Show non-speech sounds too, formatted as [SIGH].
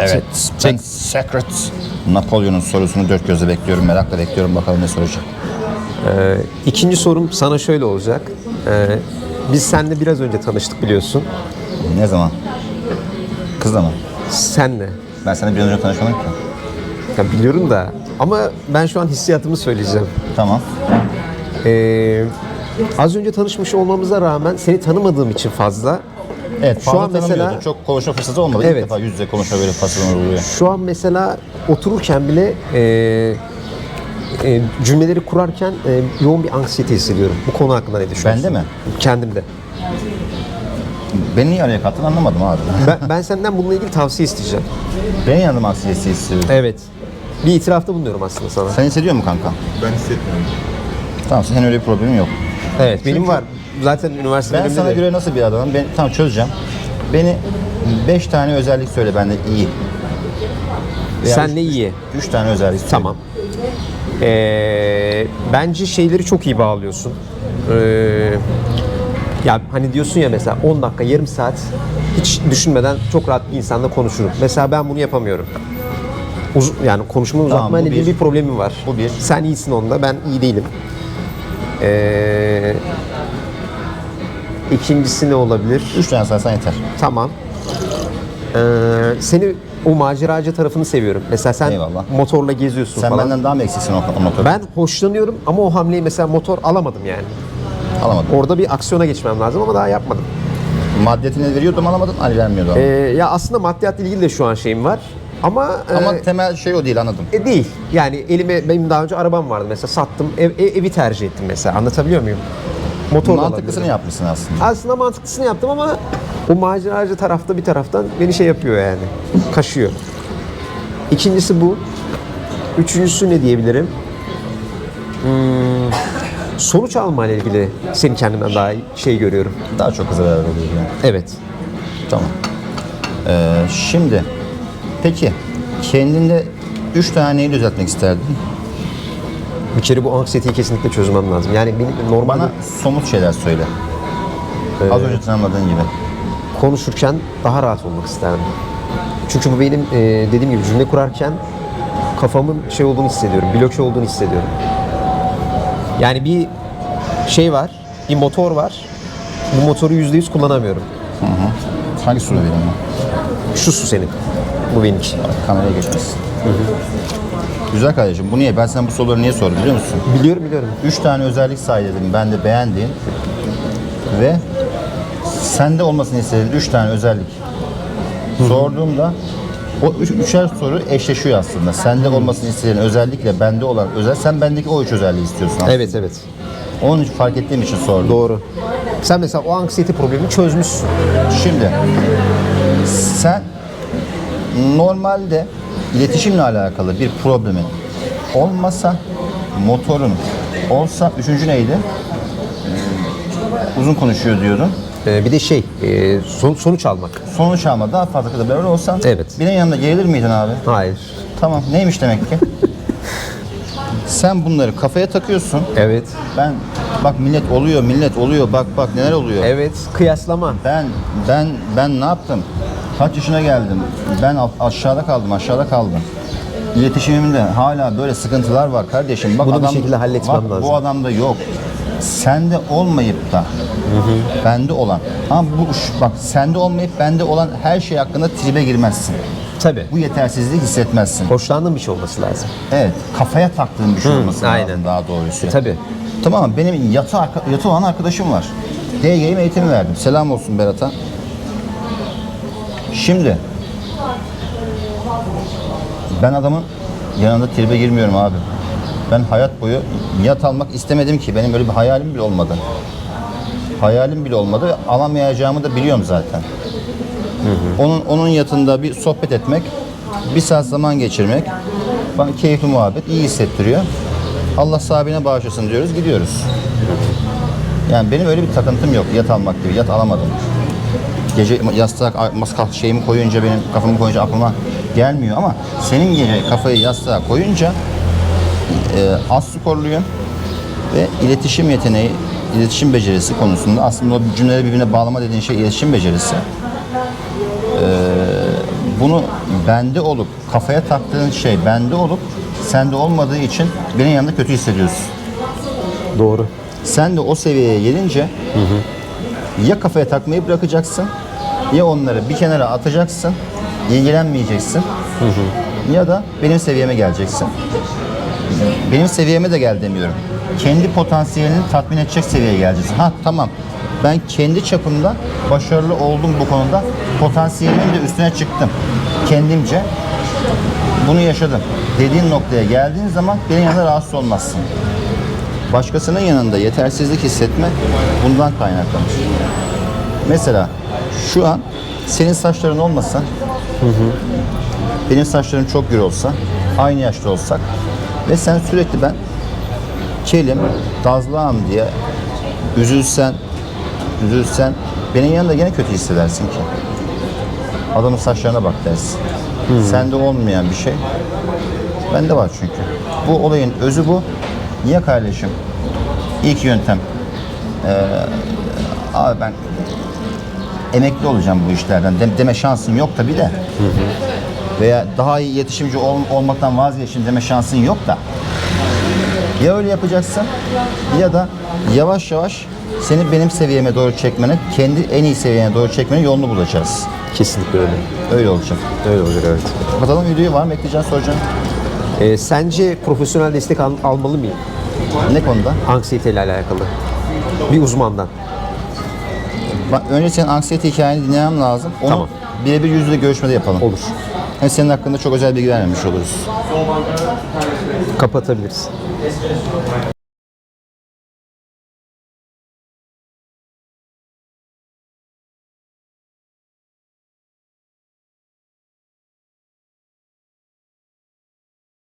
Evet. Çek. Ben Secret Napolyon'un sorusunu dört gözle bekliyorum. Merakla bekliyorum. Bakalım ne soracak. Ee, ikinci sorum sana şöyle olacak. Ee, biz seninle biraz önce tanıştık biliyorsun. Ne zaman? Kızla mı? Senle. Ben seninle bir önce tanışmadım ki. Ya biliyorum da ama ben şu an hissiyatımı söyleyeceğim. Tamam. Ee, az önce tanışmış olmamıza rağmen seni tanımadığım için fazla Evet, Şu an mesela-. Çok konuşma fırsatı olmadı. Evet. İlk defa yüz yüze konuşma böyle fırsatlar oluyor. Şu an mesela otururken bile e, e, cümleleri kurarken e, yoğun bir anksiyete hissediyorum. Bu konu hakkında ne düşünüyorsun? Bende mi? Kendimde. Beni niye araya kattın anlamadım abi. Ben, ben senden bununla ilgili tavsiye isteyeceğim. Benim yanımda anksiyetesi hissediyorum. Evet. Bir itirafta bulunuyorum aslında sana. Sen hissediyor musun kanka? Ben hissetmiyorum. Tamam senin öyle bir problemin yok. Evet benim var. Zaten üniversite Ben döneminde sana de- göre nasıl bir adamım? Ben tam çözeceğim. Beni 5 tane özellik söyle bende iyi. Veya Sen üç- ne iyi? 3 tane özellik söyle. Tamam. Ee, bence şeyleri çok iyi bağlıyorsun. Ee, ya hani diyorsun ya mesela 10 dakika, yarım saat hiç düşünmeden çok rahat bir insanla konuşurum. Mesela ben bunu yapamıyorum. Uz- yani konuşma uzatma bu ilgili bir. bir problemim var. Bu bir. Sen iyisin onda, ben iyi değilim. Ee, ikincisi ne olabilir? 3 tane saysan yeter. Tamam. Ee, seni o maceracı tarafını seviyorum. Mesela sen Eyvallah. motorla geziyorsun Sen falan. benden daha mı eksiksin o, motoru? Ben hoşlanıyorum ama o hamleyi mesela motor alamadım yani. alamadım. Orada bir aksiyona geçmem lazım ama daha yapmadım. Maddiyetini veriyordum alamadım, Ali vermiyordu. Ee, ya aslında maddiyatla ilgili de şu an şeyim var. Ama, Ama e, temel şey o değil anladım. e, değil. Yani elime benim daha önce arabam vardı mesela sattım ev, ev- evi tercih ettim mesela anlatabiliyor muyum? Motor da Mantıklısını alabilirim. yapmışsın aslında. Aslında mantıklısını yaptım ama o maceracı tarafta bir taraftan beni şey yapıyor yani. Kaşıyor. İkincisi bu. Üçüncüsü ne diyebilirim? Hmm, sonuç alma ile ilgili seni kendimden daha şey görüyorum. Daha çok hızlı beraber oluyor yani. Evet. Tamam. Ee, şimdi, peki kendinde 3 tane neyi düzeltmek isterdin? Bir kere bu anksiyeteyi kesinlikle çözmem lazım. Yani benim normalde Bana somut şeyler söyle. Az önce tanımladığın gibi. konuşurken daha rahat olmak isterdim. Çünkü bu benim e, dediğim gibi cümle kurarken kafamın şey olduğunu hissediyorum, bloke olduğunu hissediyorum. Yani bir şey var, bir motor var. Bu motoru yüzde yüz kullanamıyorum. Hangi soru vereyim ben? Şu su senin. Bu benim için. Kameraya geçmesin. Güzel kardeşim bu niye? Ben sana bu soruları niye sordum biliyor musun? Biliyorum biliyorum. 3 tane özellik saydım ben de beğendiğin ve sende olmasını istediğin 3 tane özellik sorduğumda o üç, üçer soru eşleşiyor aslında. Sende olmasını istediğin özellikle bende olan özel, sen bendeki o üç özelliği istiyorsun aslında. Evet evet. Onun için fark ettiğim için sordum. Doğru. Sen mesela o anksiyete problemini çözmüşsün. Şimdi sen normalde iletişimle alakalı bir problemin olmasa motorun olsa üçüncü neydi? Uzun konuşuyor diyordun. Ee, bir de şey, e, son- sonuç almak. Sonuç alma daha fazla kadar böyle olsan Evet. benim yanımda gelir miydin abi? Hayır. Tamam neymiş demek ki? [LAUGHS] Sen bunları kafaya takıyorsun. Evet. Ben bak millet oluyor millet oluyor bak bak neler oluyor. Evet. Kıyaslama. Ben ben ben ne yaptım? Kaç yaşına geldim? Ben aşağıda kaldım, aşağıda kaldım. İletişimimde hala böyle sıkıntılar var kardeşim. Bak Bunu bir adam, şekilde halletmem bak, lazım. Bu adamda yok. Sende olmayıp da bende olan. Ama bu bak sende olmayıp bende olan her şey hakkında tribe girmezsin. Tabii. Bu yetersizliği hissetmezsin. Hoşlandığın bir şey olması lazım. Evet, kafaya taktığın bir şey olması aynen. lazım daha doğrusu. Tabii. Tamam benim yatı, yatı olan arkadaşım var. DG'yim eğitimi verdim. Selam olsun Berat'a. Şimdi ben adamın yanında tribe girmiyorum abi. Ben hayat boyu yat almak istemedim ki. Benim öyle bir hayalim bile olmadı. Hayalim bile olmadı alamayacağımı da biliyorum zaten. Onun onun yatında bir sohbet etmek, bir saat zaman geçirmek bana keyifli muhabbet, iyi hissettiriyor. Allah sahibine bağışlasın diyoruz, gidiyoruz. Yani benim öyle bir takıntım yok. Yat almak gibi, yat alamadım. Gece yastığa maskal şeyimi koyunca benim kafamı koyunca aklıma gelmiyor ama senin gece kafayı yastığa koyunca e, az skorluyum ve iletişim yeteneği, iletişim becerisi konusunda aslında o cümleleri birbirine bağlama dediğin şey iletişim becerisi. Ee, bunu bende olup kafaya taktığın şey bende olup sende olmadığı için benim yanında kötü hissediyorsun. Doğru. Sen de o seviyeye gelince ya kafaya takmayı bırakacaksın ya onları bir kenara atacaksın, ilgilenmeyeceksin ya da benim seviyeme geleceksin. Benim seviyeme de gel demiyorum. Kendi potansiyelini tatmin edecek seviyeye geleceksin. Ha tamam ben kendi çapımda başarılı oldum bu konuda. Potansiyelimin de üstüne çıktım. Kendimce bunu yaşadım. Dediğin noktaya geldiğin zaman benim yanında rahatsız olmazsın. Başkasının yanında yetersizlik hissetme bundan kaynaklanır. Mesela şu an senin saçların olmasa, benim saçlarım çok gür olsa, aynı yaşta olsak ve sen sürekli ben kelim, dazlağım diye üzülsen, üzülsen benim yanında gene kötü hissedersin ki. Adamın saçlarına bak dersin. Sende olmayan bir şey bende var çünkü. Bu olayın özü bu. Niye kardeşim? İlk yöntem. Ee, abi ben emekli olacağım bu işlerden de- deme şansın yok tabi de. Veya daha iyi iletişimci ol- olmaktan vazgeçin deme şansın yok da. Ya öyle yapacaksın ya da yavaş yavaş seni benim seviyeme doğru çekmenin, kendi en iyi seviyene doğru çekmenin yolunu bulacağız. Kesinlikle öyle. Öyle olacak. Öyle olacak evet. Bakalım videoyu var mı? Ekleyeceğin soracağım. Ee, sence profesyonel destek al- almalı mıyım? Ne konuda? Anksiyeteyle alakalı. Bir uzmandan. Bak, önce senin anksiyete hikayeni dinlemem lazım. Onu Tamam. birebir yüz yüze görüşmede yapalım. Olur. Hem senin hakkında çok özel bilgi vermemiş oluruz. Kapatabiliriz.